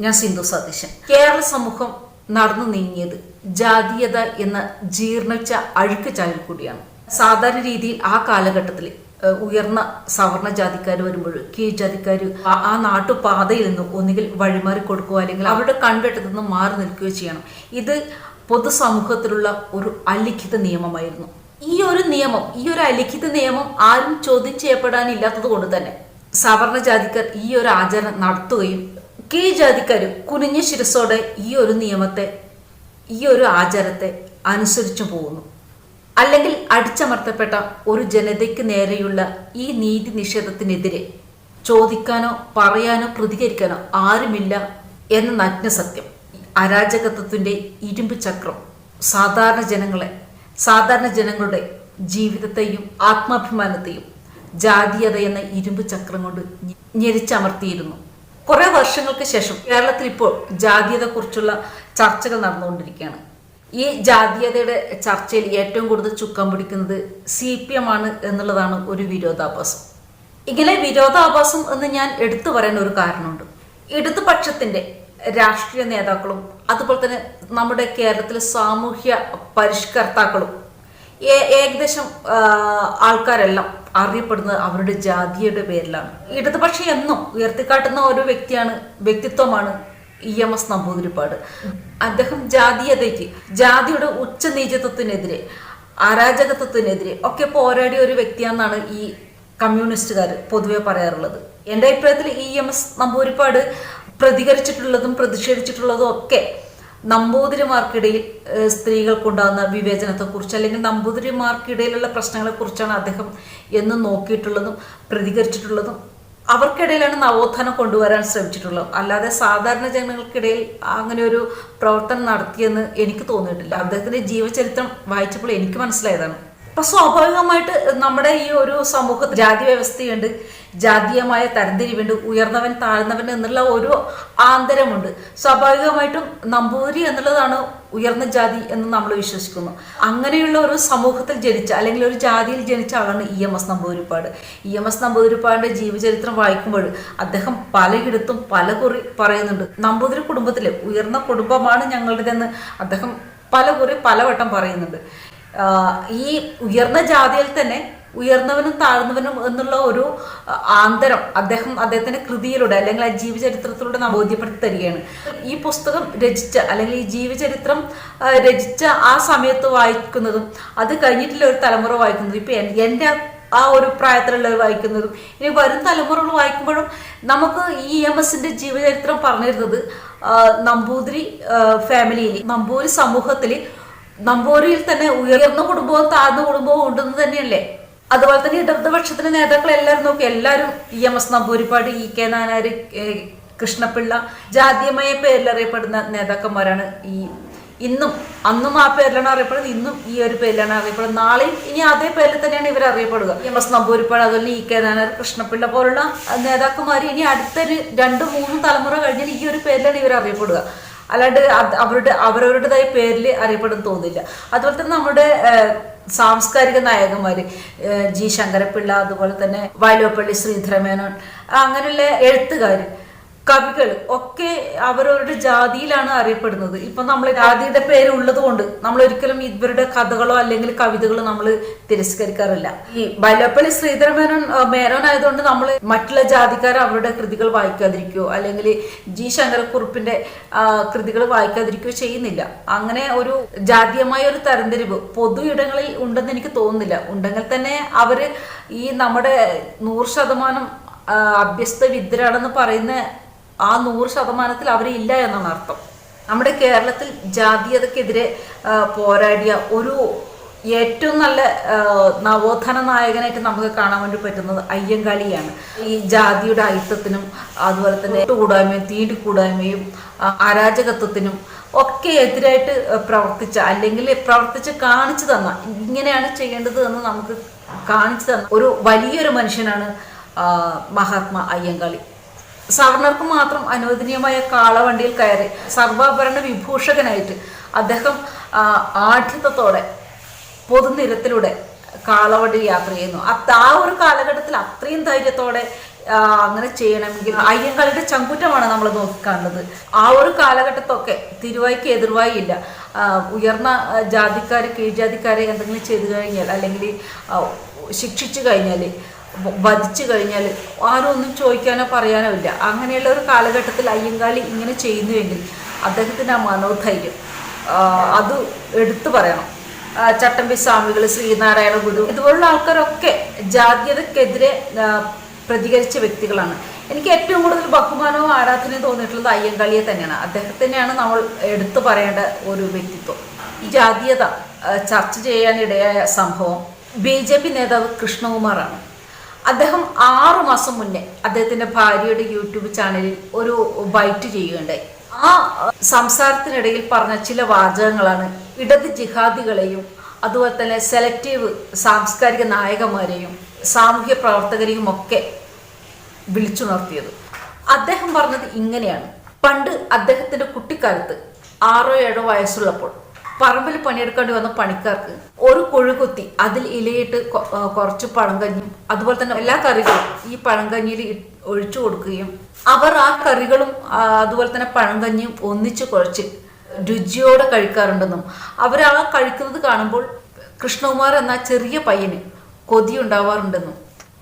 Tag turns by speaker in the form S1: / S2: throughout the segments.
S1: ഞാൻ സിന്ധു സതീശൻ. കേരള സമൂഹം നടന്നു നീങ്ങിയത് ജാതീയത എന്ന ജീർണിച്ച അഴുക്ക് ചാലിൽ കൂടിയാണ്. സാധാരണ രീതിയിൽ ആ കാലഘട്ടത്തിൽ ഉയർന്ന സവർണ ജാതിക്കാർ വരുമ്പോൾ കീഴ് ജാതിക്കാർ ആ നാട്ടുപാതയിൽ നിന്ന് ഒന്നുകിൽ വഴിമാറി കൊടുക്കുക അല്ലെങ്കിൽ അവരുടെ കൺവെട്ടത്തിൽ നിന്ന് മാറി നിൽക്കുകയോ ചെയ്യണം. ഇത് പൊതുസമൂഹത്തിലുള്ള ഒരു അലിഖിത നിയമമായിരുന്നു. ഈ ഒരു നിയമം ഈ ഒരു അലിഖിത നിയമം ആരും ചോദ്യം ചെയ്യപ്പെടാനില്ലാത്തത് കൊണ്ട് തന്നെ സവർണ ജാതിക്കാർ ഈ ഒരു ആചാരം നടത്തുകയും കീഴ് ജാതിക്കാർ കുനിഞ്ഞ ശിരസോടെ ഈ ഒരു നിയമത്തെ ഈ ഒരു ആചാരത്തെ അനുസരിച്ചു പോകുന്നു. അല്ലെങ്കിൽ അടിച്ചമർത്തപ്പെട്ട ഒരു ജനതയ്ക്ക് നേരെയുള്ള ഈ നീതി നിഷേധത്തിനെതിരെ ചോദിക്കാനോ പറയാനോ പ്രതികരിക്കാനോ ആരുമില്ല എന്ന നഗ്നസത്യം. അരാജകത്വത്തിന്റെ ഇരുമ്പ് ചക്രം സാധാരണ ജനങ്ങളെ സാധാരണ ജനങ്ങളുടെ ജീവിതത്തെയും ആത്മാഭിമാനത്തെയും ജാതീയത എന്ന ഇരുമ്പ് ചക്രം കൊണ്ട് ഞെരിച്ചമർത്തിയിരുന്നു. കുറെ വർഷങ്ങൾക്ക് ശേഷം കേരളത്തിൽ ഇപ്പോൾ ജാതീയത കുറിച്ചുള്ള ചർച്ചകൾ നടന്നുകൊണ്ടിരിക്കുകയാണ്. ഈ ജാതീയതയുടെ ചർച്ചയിൽ ഏറ്റവും കൂടുതൽ ചുക്കം പിടിക്കുന്നത് സി പി എം ആണ് എന്നുള്ളതാണ് ഒരു വിരോധാഭാസം. ഇങ്ങനെ വിരോധാഭാസം എന്ന് ഞാൻ എടുത്തു പറയാൻ ഒരു കാരണമുണ്ട്. ഇടതുപക്ഷത്തിന്റെ രാഷ്ട്രീയ നേതാക്കളും അതുപോലെ തന്നെ നമ്മുടെ കേരളത്തിലെ സാമൂഹ്യ പരിഷ്കർത്താക്കളും ഏകദേശം ആൾക്കാരെല്ലാം അറിയപ്പെടുന്നത് അവരുടെ ജാതിയുടെ പേരിലാണ്. ഇടതുപക്ഷം എന്നും ഉയർത്തിക്കാട്ടുന്ന ഒരു വ്യക്തിയാണ് വ്യക്തിത്വമാണ് ഇ എം എസ് നമ്പൂതിരിപ്പാട് അദ്ദേഹം ജാതീയതയ്ക്ക് ജാതിയുടെ ഉച്ചനീചത്വത്തിനെതിരെ അരാജകത്വത്തിനെതിരെ ഒക്കെ പോരാടിയ ഒരു വ്യക്തിയാണെന്നാണ് ഈ കമ്മ്യൂണിസ്റ്റുകാർ പൊതുവെ പറയാറുള്ളത്. എന്റെ അഭിപ്രായത്തിൽ ഇ എം എസ് നമ്പൂരിപ്പാട് പ്രതികരിച്ചിട്ടുള്ളതും പ്രതിഷേധിച്ചിട്ടുള്ളതും ഒക്കെ നമ്പൂതിരിമാർക്കിടയിൽ സ്ത്രീകൾക്കുണ്ടാകുന്ന വിവേചനത്തെക്കുറിച്ച് അല്ലെങ്കിൽ നമ്പൂതിരിമാർക്കിടയിലുള്ള പ്രശ്നങ്ങളെക്കുറിച്ചാണ് അദ്ദേഹം എന്ന് നോക്കിയിട്ടുള്ളതും പ്രതികരിച്ചിട്ടുള്ളതും അവർക്കിടയിലാണ് നവോത്ഥാനം കൊണ്ടുവരാൻ ശ്രമിച്ചിട്ടുള്ളത്. അല്ലാതെ സാധാരണ ജനങ്ങൾക്കിടയിൽ അങ്ങനെ ഒരു പ്രവർത്തനം നടത്തിയെന്ന് എനിക്ക് തോന്നിയിട്ടില്ല. അദ്ദേഹത്തിന്റെ ജീവചരിത്രം വായിച്ചപ്പോൾ എനിക്ക് മനസ്സിലായതാണ്. അപ്പൊ സ്വാഭാവികമായിട്ട് നമ്മുടെ ഈ ഒരു സമൂഹത്തിൽ ജാതി വ്യവസ്ഥയുണ്ട് ജാതീയമായ തരംതിരിവുണ്ട് ഉയർന്നവൻ താഴ്ന്നവൻ എന്നുള്ള ഒരു ആന്തരമുണ്ട്. സ്വാഭാവികമായിട്ടും നമ്പൂതിരി എന്നുള്ളതാണ് ഉയർന്ന ജാതി എന്ന് നമ്മൾ വിശ്വസിക്കുന്നു. അങ്ങനെയുള്ള ഒരു സമൂഹത്തിൽ ജനിച്ച അല്ലെങ്കിൽ ഒരു ജാതിയിൽ ജനിച്ച ആളാണ് E M S Namboodiripad. E M S നമ്പൂതിരിപ്പാടിന്റെ ജീവചരിത്രം വായിക്കുമ്പോൾ അദ്ദേഹം പലയിടത്തും പല കുറി പറയുന്നുണ്ട്. നമ്പൂതിരി കുടുംബത്തിലെ ഉയർന്ന കുടുംബമാണ് ഞങ്ങളുടേതെന്ന് അദ്ദേഹം പല കുറി പലവട്ടം പറയുന്നുണ്ട്. ഈ ഉയർന്ന ജാതിയിൽ തന്നെ ഉയർന്നവനും താഴ്ന്നവനും എന്നുള്ള ഒരു ആന്തരം അദ്ദേഹം അദ്ദേഹത്തിന്റെ കൃതിയിലൂടെ അല്ലെങ്കിൽ ആ ജീവചരിത്രത്തിലൂടെ നാം ബോധ്യപ്പെടുത്തി തരികയാണ് ഈ പുസ്തകം രചിച്ച അല്ലെങ്കിൽ ഈ ജീവചരിത്രം രചിച്ച ആ സമയത്ത് വായിക്കുന്നതും അത് കഴിഞ്ഞിട്ടുള്ള ഒരു തലമുറ വായിക്കുന്നതും ഇപ്പൊ എന്റെ ആ ഒരു പ്രായത്തിലുള്ളവർ വായിക്കുന്നതും ഇനി വരും തലമുറകൾ വായിക്കുമ്പോഴും നമുക്ക് ഈ എം എസിന്റെ ജീവചരിത്രം പറഞ്ഞിരുന്നത് നമ്പൂതിരി ഫാമിലിയിൽ നമ്പൂതിരി സമൂഹത്തിൽ നമ്പൂരിയിൽ തന്നെ ഉയർന്ന കുടുംബവും താഴ്ന്ന കുടുംബവും ഉണ്ടെന്ന് തന്നെയല്ലേ? അതുപോലെ തന്നെ ഇടതുപക്ഷത്തിന്റെ നേതാക്കൾ എല്ലാവരും നോക്കി എല്ലാവരും E M S Namboodiripad E K Nayanar Krishnapillai ജാതീയമായ പേരിൽ അറിയപ്പെടുന്ന നേതാക്കന്മാരാണ് ഈ ഇന്നും അന്നും ആ പേരിലാണ് അറിയപ്പെടുന്നത് ഇന്നും ഈ ഒരു പേരിലാണ് അറിയപ്പെടുന്നത്. നാളെയും ഇനി അതേ പേരിൽ തന്നെയാണ് ഇവർ അറിയപ്പെടുക. എം എസ് നമ്പൂരിപ്പാട് അതുപോലെ ഇ കെ നായർ കൃഷ്ണപിള്ള പോലുള്ള നേതാക്കന്മാർ ഇനി അടുത്തൊരു രണ്ട് മൂന്ന് തലമുറ കഴിഞ്ഞാൽ ഈ ഒരു പേരിലാണ് ഇവർ അറിയപ്പെടുക. അല്ലാണ്ട് അവരുടെ അവരവരുടേതായ പേരിൽ അറിയപ്പെടുന്നു തോന്നില്ല. അതുപോലെ തന്നെ നമ്മുടെ സാംസ്കാരിക നായകന്മാര് ജി ശങ്കരപ്പിള്ള അതുപോലെ തന്നെ വയലോപ്പള്ളി ശ്രീധരമേനോൻ അങ്ങനെയുള്ള എഴുത്തുകാർ കവികൾ ഒക്കെ അവരവരുടെ ജാതിയിലാണ് അറിയപ്പെടുന്നത്. ഇപ്പൊ നമ്മൾ ജാതിയുടെ പേര് ഉള്ളത് കൊണ്ട് നമ്മൾ ഒരിക്കലും ഇവരുടെ കഥകളോ അല്ലെങ്കിൽ കവിതകളോ നമ്മൾ തിരസ്കരിക്കാറില്ല. ഈ ബൈലപ്പള്ളി ശ്രീധരമേനോൻ ആ, മേനോൻ ആയതുകൊണ്ട് നമ്മൾ മറ്റുള്ള ജാതിക്കാർ അവരുടെ കൃതികൾ വായിക്കാതിരിക്കുകയോ അല്ലെങ്കിൽ ജി ശങ്കരക്കുറുപ്പിന്റെ കൃതികൾ വായിക്കാതിരിക്കുകയോ ചെയ്യുന്നില്ല. അങ്ങനെ ഒരു ജാതീയമായ ഒരു തരംതിരിവ് പൊതു ഇടങ്ങളിൽ ഉണ്ടെന്ന് എനിക്ക് തോന്നുന്നില്ല. ഉണ്ടെങ്കിൽ തന്നെ അവർ ഈ നമ്മുടെ നൂറ് ശതമാനം അഭ്യസ്ത വിദ്യരാണെന്ന് പറയുന്ന ആ നൂറ് ശതമാനത്തിൽ അവരില്ല എന്നാണ് അർത്ഥം. നമ്മുടെ കേരളത്തിൽ ജാതീയതക്കെതിരെ പോരാടിയ ഒരു ഏറ്റവും നല്ല നവോത്ഥാന നായകനായിട്ട് നമുക്ക് കാണാൻ വേണ്ടി പറ്റുന്നത് അയ്യങ്കാളിയാണ്. ഈ ജാതിയുടെ അയിത്തത്തിനും അതുപോലെ തന്നെ കൂടായ്മയും തീണ്ടിക്കൂടായ്മയും കൂടായ്മയും അരാജകത്വത്തിനും ഒക്കെ എതിരായിട്ട് പ്രവർത്തിച്ച അല്ലെങ്കിൽ പ്രവർത്തിച്ച് കാണിച്ചു തന്ന ഇങ്ങനെയാണ് ചെയ്യേണ്ടത് എന്ന് നമുക്ക് കാണിച്ചു തന്ന ഒരു വലിയൊരു മനുഷ്യനാണ് മഹാത്മാ അയ്യങ്കാളി. സവർണർക്ക് മാത്രം അനുവദനീയമായ കാളവണ്ടിയിൽ കയറി സർവാഭരണ വിഭൂഷകനായിട്ട് അദ്ദേഹം ആഠ്യത്വത്തോടെ പൊതുനിരത്തിലൂടെ കാളവണ്ടി യാത്ര ചെയ്യുന്നു. അത് ആ ഒരു കാലഘട്ടത്തിൽ അത്രയും ധൈര്യത്തോടെ അങ്ങനെ ചെയ്യണമെങ്കിൽ അയ്യങ്കാളിയുടെ ചങ്കുറ്റമാണ് നമ്മൾ നോക്കിക്കാണുന്നത് ആ ഒരു കാലഘട്ടത്തൊക്കെ തിരുവായിക്ക് എതിർവായി ഇല്ല. ഉയർന്ന ജാതിക്കാർ ജാതിക്കാര് കീഴ്ജാതിക്കാരെ എന്തെങ്കിലും ചെയ്തു കഴിഞ്ഞാൽ അല്ലെങ്കിൽ ശിക്ഷിച്ചു കഴിഞ്ഞാൽ വധിച്ചു കഴിഞ്ഞാൽ ആരും ഒന്നും ചോദിക്കാനോ പറയാനോ ഇല്ല. അങ്ങനെയുള്ള ഒരു കാലഘട്ടത്തിൽ അയ്യങ്കാളി ഇങ്ങനെ ചെയ്യുന്നുവെങ്കിൽ അദ്ദേഹത്തിന്റെ ആ മനോധൈര്യം അത് എടുത്തു പറയണം. ചട്ടമ്പി സ്വാമികൾ ശ്രീനാരായണ ഗുരു ഇതുപോലുള്ള ആൾക്കാരൊക്കെ ജാതീയതക്കെതിരെ പ്രതികരിച്ച വ്യക്തികളാണ്. എനിക്ക് ഏറ്റവും കൂടുതൽ ബഹുമാനവും ആരാധനയും തോന്നിയിട്ടുള്ളത് അയ്യങ്കാളിയെ തന്നെയാണ്. അദ്ദേഹത്തിനെയാണ് നമ്മൾ എടുത്തു പറയേണ്ട ഒരു വ്യക്തിത്വം. ഈ ജാതീയത ചർച്ച ചെയ്യാനിടയായ സംഭവം ബി ജെ പി നേതാവ് കൃഷ്ണകുമാറാണ്. അദ്ദേഹം ആറു മാസം മുന്നേ അദ്ദേഹത്തിന്റെ ഭാര്യയുടെ യൂട്യൂബ് ചാനലിൽ ഒരു ബൈറ്റ് ചെയ്യുകയുണ്ടായി. ആ സംസാരത്തിനിടയിൽ പറഞ്ഞ ചില വാചകങ്ങളാണ് ഇടത് ജിഹാദികളെയും അതുപോലെ തന്നെ സെലക്റ്റീവ് സാംസ്കാരിക നായകന്മാരെയും സാമൂഹ്യ പ്രവർത്തകരെയും ഒക്കെ വിളിച്ചുണർത്തിയത്. അദ്ദേഹം പറഞ്ഞത് ഇങ്ങനെയാണ്. പണ്ട് അദ്ദേഹത്തിന്റെ കുട്ടിക്കാലത്ത് ആറോ ഏഴോ വയസ്സുള്ളപ്പോൾ പറമ്പിൽ പണിയെടുക്കേണ്ടി വന്ന പണിക്കാർക്ക് ഒരു കൊഴുകുത്തി അതിൽ ഇലയിട്ട് കുറച്ച് പഴങ്കഞ്ഞും അതുപോലെ തന്നെ എല്ലാ കറികളും ഈ പഴങ്കഞ്ഞിയിൽ ഒഴിച്ചു കൊടുക്കുകയും അവർ ആ കറികളും അതുപോലെ തന്നെ പഴങ്കഞ്ഞിയും ഒന്നിച്ചു കുഴച്ച് രുചിയോടെ കഴിക്കാറുണ്ടെന്നും. അവർ ആ കഴിക്കുന്നത് കാണുമ്പോൾ കൃഷ്ണകുമാർ എന്ന ചെറിയ പയ്യന് കൊതി ഉണ്ടാവാറുണ്ടെന്നും.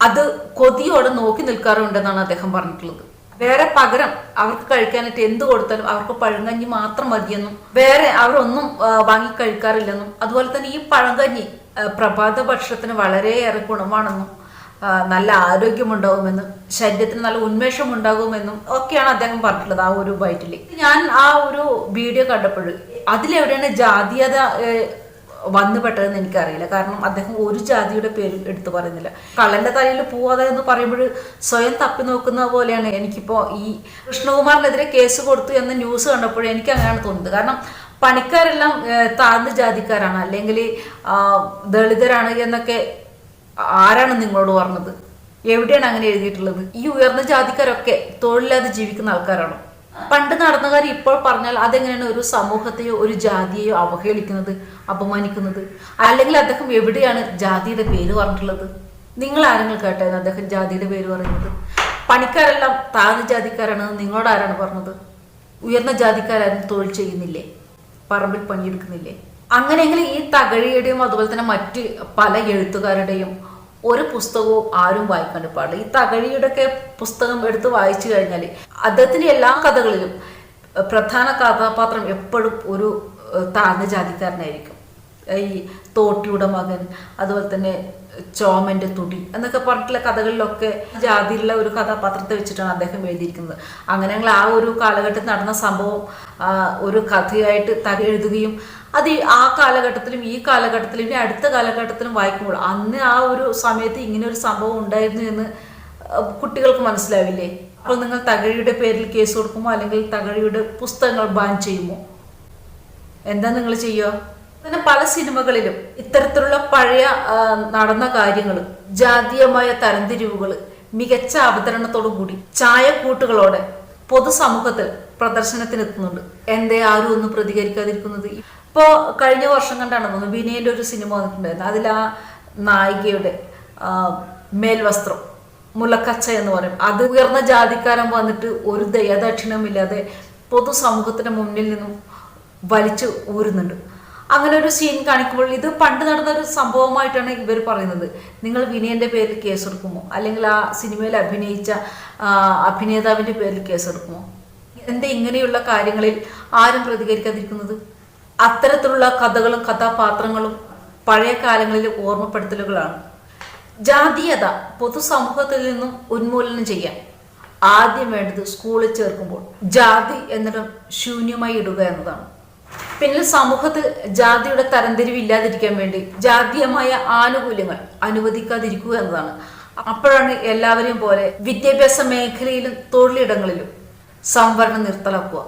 S1: അത് കൊതിയോടെ നോക്കി നിൽക്കാറുണ്ടെന്നാണ് അദ്ദേഹം പറഞ്ഞിട്ടുള്ളത്. വേറെ പകരം അവർക്ക് കഴിക്കാനായിട്ട് എന്ത് കൊടുത്താലും അവർക്ക് പഴങ്കഞ്ഞി മാത്രം മതിയെന്നും വേറെ അവരൊന്നും വാങ്ങി കഴിക്കാറില്ലെന്നും അതുപോലെ തന്നെ ഈ പഴങ്കഞ്ഞി പ്രഭാത ഭക്ഷണത്തിന് വളരെയേറെ ഗുണമാണെന്നും നല്ല ആരോഗ്യമുണ്ടാകുമെന്നും ശരീരത്തിന് നല്ല ഉന്മേഷം ഉണ്ടാകുമെന്നും ഒക്കെയാണ് അദ്ദേഹം പറഞ്ഞിട്ടുള്ളത് ആ ഒരു ബൈറ്റിൽ ഞാൻ ആ ഒരു വീഡിയോ കണ്ടപ്പോൾ അതിലെവിടെയാണ് ജാതീയത ഏ, വന്നു പെട്ടതെന്ന് എനിക്കറിയില്ല. കാരണം അദ്ദേഹം ഒരു ജാതിയുടെ പേര് എടുത്തു പറയുന്നില്ല. കള്ളന്റെ തലയിൽ പോവാതെ എന്ന് പറയുമ്പോൾ സ്വയം തപ്പി നോക്കുന്ന പോലെയാണ് എനിക്കിപ്പോൾ ഈ കൃഷ്ണകുമാറിനെതിരെ കേസ് കൊടുത്തു എന്ന ന്യൂസ് കണ്ടപ്പോൾ എനിക്ക് അങ്ങനെയാണ് തോന്നുന്നത്. കാരണം പണിക്കാരെല്ലാം താഴ്ന്ന ജാതിക്കാരാണ്. അല്ലെങ്കിൽ ദളിതരാണ് എന്നൊക്കെ ആരാണ് നിങ്ങളോട് പറഞ്ഞത്? എവിടെയാണ് അങ്ങനെ എഴുതിയിട്ടുള്ളത്? ഈ ഉയർന്ന ജാതിക്കാരൊക്കെ തൊഴിലില്ലാതെ ജീവിക്കുന്ന ആൾക്കാരാണ്? പണ്ട് നടന്ന കാര്യം ഇപ്പോൾ പറഞ്ഞാൽ അതെങ്ങനെയാണ് ഒരു സമൂഹത്തെയോ ഒരു ജാതിയെയോ അവഹേളിക്കുന്നത് അപമാനിക്കുന്നത്? അല്ലെങ്കിൽ അദ്ദേഹം എവിടെയാണ് ജാതിയുടെ പേര് പറഞ്ഞിട്ടുള്ളത്? നിങ്ങൾ ആരെങ്കിലും കേട്ടായിരുന്നു അദ്ദേഹം ജാതിയുടെ പേര് പറയുന്നത്? പണിക്കാരെല്ലാം താഴ്ന്ന ജാതിക്കാരാണെന്ന് നിങ്ങളോട് ആരാണ് പറഞ്ഞത്? ഉയർന്ന ജാതിക്കാരും തൊഴിൽ ചെയ്യുന്നില്ലേ? പറമ്പിൽ പണിയെടുക്കുന്നില്ലേ? അങ്ങനെയെങ്കിൽ ഈ തകഴിയുടെയും അതുപോലെ തന്നെ മറ്റ് പല എഴുത്തുകാരുടെയും ഒരു പുസ്തകവും ആരും വായിക്കാണ്ട് പാടില്ല. ഈ തകഴിയുടെയൊക്കെ പുസ്തകം എടുത്ത് വായിച്ചു കഴിഞ്ഞാൽ അദ്ദേഹത്തിന്റെ എല്ലാ കഥകളിലും പ്രധാന കഥാപാത്രം എപ്പോഴും ഒരു താഴ്ന്ന ജാതിക്കാരനായിരിക്കും. ഈ തോട്ടിയുടെ മകൻ അതുപോലെ തന്നെ ചോമന്റെ തുടി എന്നൊക്കെ പറഞ്ഞിട്ടുള്ള കഥകളിലൊക്കെ ജാതിയിലുള്ള ഒരു കഥാപാത്രത്തെ വെച്ചിട്ടാണ് അദ്ദേഹം എഴുതിയിരിക്കുന്നത്. അങ്ങനെ ഞങ്ങൾ ആ ഒരു കാലഘട്ടത്തിൽ നടന്ന സംഭവം ഒരു കഥയായിട്ട് തക എഴുതുകയും അത് ആ കാലഘട്ടത്തിലും ഈ കാലഘട്ടത്തിലും ഇനി അടുത്ത കാലഘട്ടത്തിലും വായിക്കുമ്പോൾ അന്ന് ആ ഒരു സമയത്ത് ഇങ്ങനെ ഒരു സംഭവം ഉണ്ടായിരുന്നു എന്ന് കുട്ടികൾക്ക് മനസ്സിലാവില്ലേ? അപ്പോൾ നിങ്ങൾ തകഴിയുടെ പേരിൽ കേസ് കൊടുക്കുമോ? അല്ലെങ്കിൽ തകഴിയുടെ പുസ്തകങ്ങൾ ബാൻ ചെയ്യുമോ? എന്താ നിങ്ങൾ ചെയ്യുക? പിന്നെ പല സിനിമകളിലും ഇത്തരത്തിലുള്ള പഴയ നടന്ന കാര്യങ്ങൾ ജാതീയമായ തരംതിരിവുകൾ മികച്ച അവതരണത്തോടു കൂടി ചായക്കൂട്ടുകളോടെ പൊതുസമൂഹത്തിൽ പ്രദർശനത്തിനെത്തുന്നുണ്ട്. എന്തേ ആരും ഒന്നും പ്രതികരിക്കാതിരിക്കുന്നത്? ഇപ്പോ കഴിഞ്ഞ വർഷം കണ്ടാണ് തോന്നുന്നു ഒരു സിനിമ വന്നിട്ടുണ്ടായിരുന്നു. അതിൽ ആ നായികയുടെ മേൽവസ്ത്രം മുലക്കച്ച എന്ന് പറയും. അത് ഉയർന്ന ജാതിക്കാരൻ വന്നിട്ട് ഒരു ദയാദക്ഷിണമില്ലാതെ പൊതുസമൂഹത്തിന്റെ മുന്നിൽ നിന്നും വലിച്ചു ഊരുന്നുണ്ട്. അങ്ങനെ ഒരു സീൻ കാണിക്കുമ്പോൾ ഇത് പണ്ട് നടന്ന ഒരു സംഭവമായിട്ടാണ് ഇവർ പറയുന്നത്. നിങ്ങൾ വിനയന്റെ പേരിൽ കേസെടുക്കുമോ? അല്ലെങ്കിൽ ആ സിനിമയിൽ അഭിനയിച്ച അഭിനേതാവിന്റെ പേരിൽ കേസെടുക്കുമോ? എന്താ ഇങ്ങനെയുള്ള കാര്യങ്ങളിൽ ആരും പ്രതികരിക്കാതിരിക്കുന്നത്? അത്തരത്തിലുള്ള കഥകളും കഥാപാത്രങ്ങളും പഴയ കാലങ്ങളിലെ ഓർമ്മപ്പെടുത്തലുകളാണ്. ജാതീയത പൊതുസമൂഹത്തിൽ നിന്നും ഉന്മൂലനം ചെയ്യാൻ ആദ്യം വേണ്ടത് സ്കൂളിൽ ചേർക്കുമ്പോൾ ജാതി എന്നിടം ശൂന്യമായി ഇടുക എന്നതാണ്. പിന്നെ സമൂഹത്തിൽ ജാതിയുടെ തരംതിരിവ് ഇല്ലാതിരിക്കാൻ വേണ്ടി ജാതീയമായ ആനുകൂല്യങ്ങൾ അനുവദിക്കാതിരിക്കുക എന്നതാണ്. അപ്പോഴാണ് എല്ലാവരെയും പോലെ വിദ്യാഭ്യാസ മേഖലയിലും തൊഴിലിടങ്ങളിലും സംവരണം നിർത്തലാക്കുക.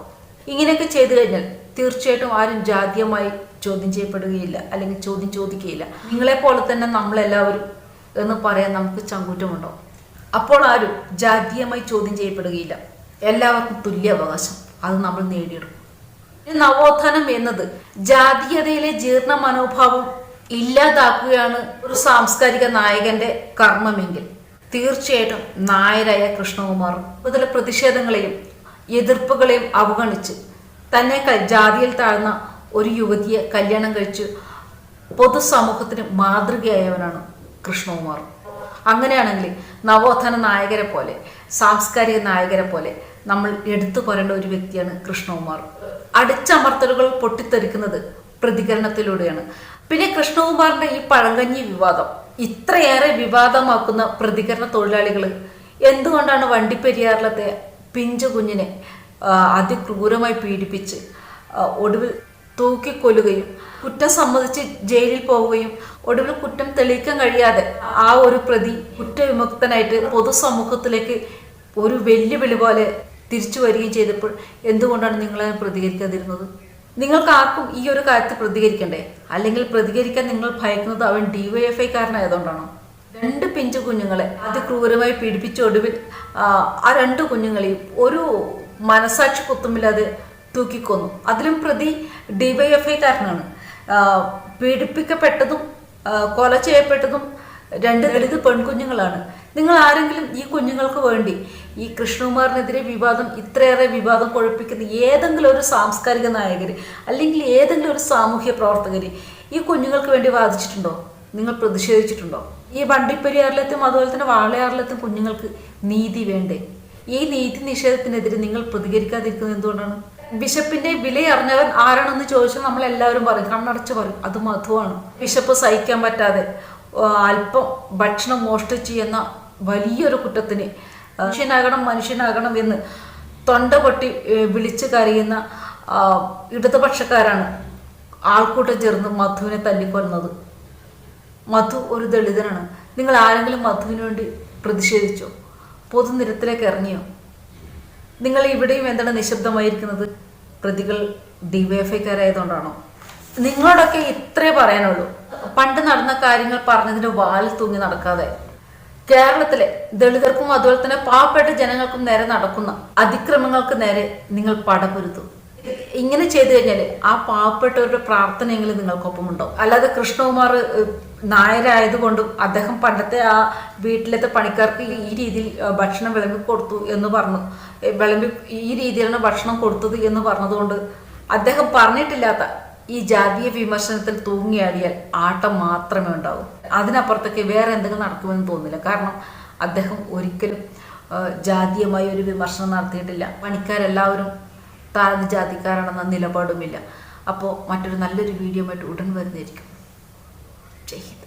S1: ഇങ്ങനെയൊക്കെ ചെയ്തു കഴിഞ്ഞാൽ തീർച്ചയായിട്ടും ആരും ജാതീയമായി ചോദ്യം ചെയ്യപ്പെടുകയില്ല അല്ലെങ്കിൽ ചോദ്യം ചോദിക്കുകയില്ല. നിങ്ങളെ പോലെ തന്നെ നമ്മളെല്ലാവരും എന്ന് പറയാൻ നമുക്ക് ചങ്കൂറ്റമുണ്ടോ? അപ്പോൾ ആരും ജാതീയമായി ചോദ്യം ചെയ്യപ്പെടുകയില്ല. എല്ലാവർക്കും തുല്യ അവകാശം അത് നമ്മൾ നേടിയെടുക്കും. നവോത്ഥാനം എന്നത് ജാതീയതയിലെ ജീർണ മനോഭാവം ഇല്ലാതാക്കുകയാണ് ഒരു സാംസ്കാരിക നായകന്റെ കർമ്മമെങ്കിൽ. തീർച്ചയായിട്ടും നായരായ കൃഷ്ണകുമാർ മുതല പ്രതിഷേധങ്ങളെയും എതിർപ്പുകളെയും അവഗണിച്ച് തന്നെ ജാതിയിൽ താഴ്ന്ന ഒരു യുവതിയെ കല്യാണം കഴിച്ച് പൊതുസമൂഹത്തിന് മാതൃകയായവനാണ് കൃഷ്ണകുമാർ. അങ്ങനെയാണെങ്കിൽ നവോത്ഥാന നായകരെ പോലെ സാംസ്കാരിക നായകരെ പോലെ നമ്മൾ എടുത്തു പറയേണ്ട ഒരു വ്യക്തിയാണ് കൃഷ്ണകുമാർ. അടിച്ചമർത്തലുകൾ പൊട്ടിത്തെറിക്കുന്നത് പ്രതികരണത്തിലൂടെയാണ്. പിന്നെ കൃഷ്ണകുമാറിന്റെ ഈ പഴങ്കഞ്ഞി വിവാദം. ഇത്രയേറെ വിവാദമാക്കുന്ന പ്രതികരണ തൊഴിലാളികൾ എന്തുകൊണ്ടാണ് വണ്ടിപ്പെരിയാറിലത്തെ പിഞ്ചു കുഞ്ഞിനെ അതിക്രൂരമായി പീഡിപ്പിച്ച് ഒടുവിൽ തൂക്കിക്കൊല്ലുകയും കുറ്റം സമ്മതിച്ച് ജയിലിൽ പോവുകയും ഒടുവിൽ കുറ്റം തെളിയിക്കാൻ കഴിയാതെ ആ ഒരു പ്രതി കുറ്റവിമുക്തനായിട്ട് പൊതുസമൂഹത്തിലേക്ക് ഒരു വെല്ലുവിളി പോലെ തിരിച്ചു വരികയും ചെയ്തപ്പോൾ എന്തുകൊണ്ടാണ് നിങ്ങൾ പ്രതികരിക്കാതിരുന്നത്? നിങ്ങൾക്ക് ആർക്കും ഈ ഒരു കാര്യത്തിൽ പ്രതികരിക്കണ്ടേ? അല്ലെങ്കിൽ പ്രതികരിക്കാൻ നിങ്ങൾ ഭയക്കുന്നത് അവൻ ഡിവൈഎഫ്ഐ കാരനായതുകൊണ്ടാണോ? രണ്ട് പിഞ്ചു കുഞ്ഞുങ്ങളെ അതിക്രൂരമായി പീഡിപ്പിച്ച ഒടുവിൽ ആ, രണ്ട് കുഞ്ഞുങ്ങളെയും ഒരു മനസാക്ഷി കുത്തുമില്ലാതെ തൂക്കിക്കൊന്നു. അതിലും പ്രതി ഡിവൈഎഫ്ഐ കാരനാണ്. പീഡിപ്പിക്കപ്പെട്ടതും കൊല ചെയ്യപ്പെട്ടതും രണ്ട് ദളിത് പെൺകുഞ്ഞുങ്ങളാണ്. നിങ്ങൾ ആരെങ്കിലും ഈ കുഞ്ഞുങ്ങൾക്ക് വേണ്ടി ഈ കൃഷ്ണകുമാറിനെതിരെ വിവാദം ഇത്രയേറെ വിവാദം കൊഴുപ്പിക്കുന്ന ഏതെങ്കിലും ഒരു സാംസ്കാരിക നായകർ അല്ലെങ്കിൽ ഏതെങ്കിലും ഒരു സാമൂഹ്യ പ്രവർത്തകർ ഈ കുഞ്ഞുങ്ങൾക്ക് വേണ്ടി വാദിച്ചിട്ടുണ്ടോ? നിങ്ങൾ പ്രതിഷേധിച്ചിട്ടുണ്ടോ? ഈ വണ്ടിപ്പെരിയാറിലെത്തും അതുപോലെ തന്നെ വാളയാറിലെത്തും കുഞ്ഞുങ്ങൾക്ക് നീതി വേണ്ടേ? ഈ നീതി നിഷേധത്തിനെതിരെ നിങ്ങൾ പ്രതികരിക്കാതിരിക്കുന്നത് എന്തുകൊണ്ടാണ്? ബിഷപ്പിന്റെ വിലയറിഞ്ഞവൻ ആരാണെന്ന് ചോദിച്ചാൽ നമ്മൾ എല്ലാവരും പറയും. കണ്ണടച്ച് പറയും. അത് മധുവാണ്. ബിഷപ്പ് സഹിക്കാൻ പറ്റാതെ അല്പം ഭക്ഷണം മോഷ്ടിച്ചു എന്ന വലിയൊരു കുറ്റത്തിന് മനുഷ്യനാകണം മനുഷ്യനാകണം എന്ന് തൊണ്ട പൊട്ടി വിളിച്ചു കരയുന്ന ഇടതുപക്ഷക്കാരാണ് ആൾക്കൂട്ടം ചേർന്ന് മധുവിനെ തല്ലിക്കൊല്ലുന്നത് മധു ഒരു ദളിതനാണ്. നിങ്ങൾ ആരെങ്കിലും മധുവിന് വേണ്ടി പ്രതിഷേധിച്ചോ? പൊതുനിരത്തിലേക്ക് ഇറങ്ങിയോ? നിങ്ങൾ ഇവിടെയും എന്താണ് നിശബ്ദമായിരിക്കുന്നത്? പ്രതികൾ ഡിവൈഎഫ്ഐക്കാരായതുകൊണ്ടാണോ? നിങ്ങളോടൊക്കെ ഇത്രേ പറയാനുള്ളൂ. പണ്ട് നടന്ന കാര്യങ്ങൾ പറഞ്ഞതിന് വാൽ തൂങ്ങി നടക്കാതെ. കേരളത്തിലെ ദളിതർക്കും അതുപോലെ തന്നെ പാവപ്പെട്ട ജനങ്ങൾക്കും നേരെ നടക്കുന്ന അതിക്രമങ്ങൾക്ക് നേരെ നിങ്ങൾ പടപൊരുത്തു ഇങ്ങനെ ചെയ്തു കഴിഞ്ഞാൽ ആ പാവപ്പെട്ടവരുടെ പ്രാർത്ഥനയെങ്കിലും നിങ്ങൾക്കൊപ്പം ഉണ്ടോ അല്ലാതെ കൃഷ്ണകുമാർ നായരായതുകൊണ്ടും അദ്ദേഹം പണ്ടത്തെ ആ വീട്ടിലത്തെ പണിക്കാർക്ക് ഈ രീതിയിൽ ഭക്ഷണം വിളമ്പി കൊടുത്തു എന്ന് പറഞ്ഞു. വിളമ്പി ഈ രീതിയിലാണ് ഭക്ഷണം കൊടുത്തത് എന്ന് പറഞ്ഞതുകൊണ്ട് അദ്ദേഹം പറഞ്ഞിട്ടില്ലാത്ത ഈ ജാതീയ വിമർശനത്തിൽ തൂങ്ങിയാടിയാൽ ആട്ടം മാത്രമേ ഉണ്ടാവൂ. അതിനപ്പുറത്തേക്ക് വേറെ എന്തെങ്കിലും നടക്കുമെന്ന് തോന്നില്ല കാരണം അദ്ദേഹം ഒരിക്കലും ജാതീയമായ ഒരു വിമർശനം നടത്തിയിട്ടില്ല. പണിക്കാരെല്ലാവരും താഴ്ന്ന ജാതിക്കാരാണെന്ന നിലപാടുമില്ല. അപ്പോൾ മറ്റൊരു നല്ലൊരു വീഡിയോ ആയിട്ട് ഉടൻ വരുന്നതായിരിക്കും. ജയ്